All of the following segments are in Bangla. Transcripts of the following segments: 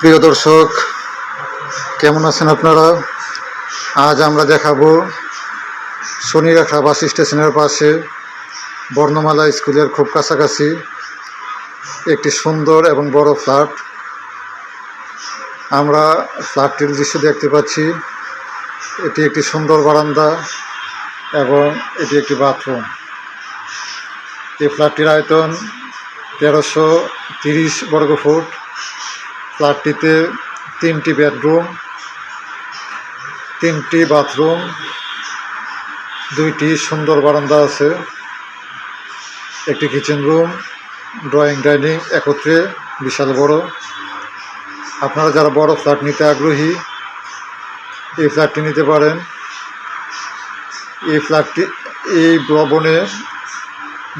প্রিয় দর্শক, কেমন আছেন আপনারা? আজ আমরা দেখাবো শনিরেখা বাস স্টেশনের পাশে বর্ণমালা স্কুলের খুব কাছাকাছি একটি সুন্দর এবং বড় ফ্ল্যাট। আমরা ফ্ল্যাটটির দৃশ্য দেখতে পাচ্ছি। এটি একটি সুন্দর বারান্দা এবং এটি একটি বাথরুম। এই ফ্ল্যাটটির আয়তন তেরোশো তিরিশ বর্গফুট ফ্ল্যাটটিতে তিনটি বেডরুম, তিনটি বাথরুম, দুইটি সুন্দর বারান্দা আছে, একটি কিচেন রুম, ড্রয়িং ডাইনিং একত্রে, বিশাল বড়। আপনারা যারা বড় ফ্ল্যাট নিতে আগ্রহী, এই ফ্ল্যাটটি নিতে পারেন। এই ফ্ল্যাটটি, এই ভবনে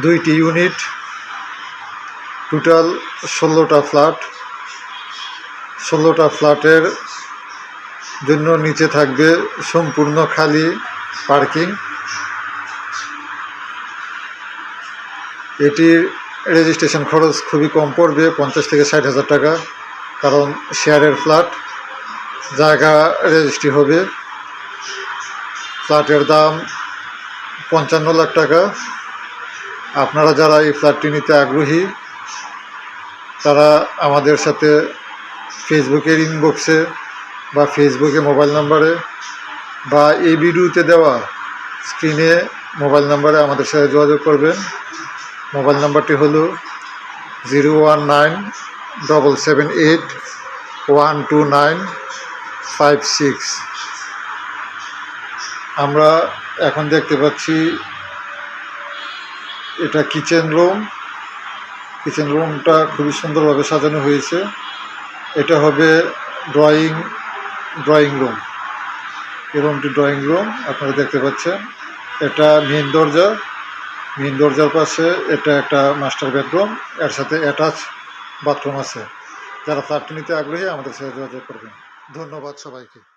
দুইটি ইউনিট, টোটাল ষোলোটা ফ্ল্যাট। ষোলোটা ফ্ল্যাটের জন্য নিচে থাকবে সম্পূর্ণ খালি পার্কিং। এটির রেজিস্ট্রেশন খরচ খুবই কম পড়বে, পঞ্চাশ থেকে ষাট হাজার টাকা, কারণ শেয়ারের ফ্ল্যাট, জায়গা রেজিস্ট্রি হবে। ফ্ল্যাটের দাম পঞ্চান্ন লাখ টাকা। আপনারা যারা এই ফ্ল্যাটটি নিতে আগ্রহী, তারা আমাদের সাথে ফেসবুকের ইনবক্সে বা ফেসবুকে মোবাইল নাম্বারে বা এই ভিডিওতে দেওয়া স্ক্রিনে মোবাইল নাম্বারে আমাদের সাথে যোগাযোগ করবেন। মোবাইল নাম্বারটি হলো zero one nine double seven eight one two nine five six আমরা এখন দেখতে পাচ্ছি এটা কিচেন রুম কিচেন রুমটা খুবই সুন্দরভাবে সাজানো হয়েছে। এটা হবে ড্রয়িং ড্রয়িং রুম এই রুমটি ড্রয়িং রুম আপনারা দেখতে পাচ্ছেন। এটা মেন দরজা। মেন দরজার পাশে এটা একটা মাস্টার বেডরুম এর সাথে অ্যাটাচ বাথরুম আছে। যারা ফ্ল্যাটটি নিতে আগ্রহী, আমাদের সাথে যোগাযোগ করবেন। ধন্যবাদ সবাইকে।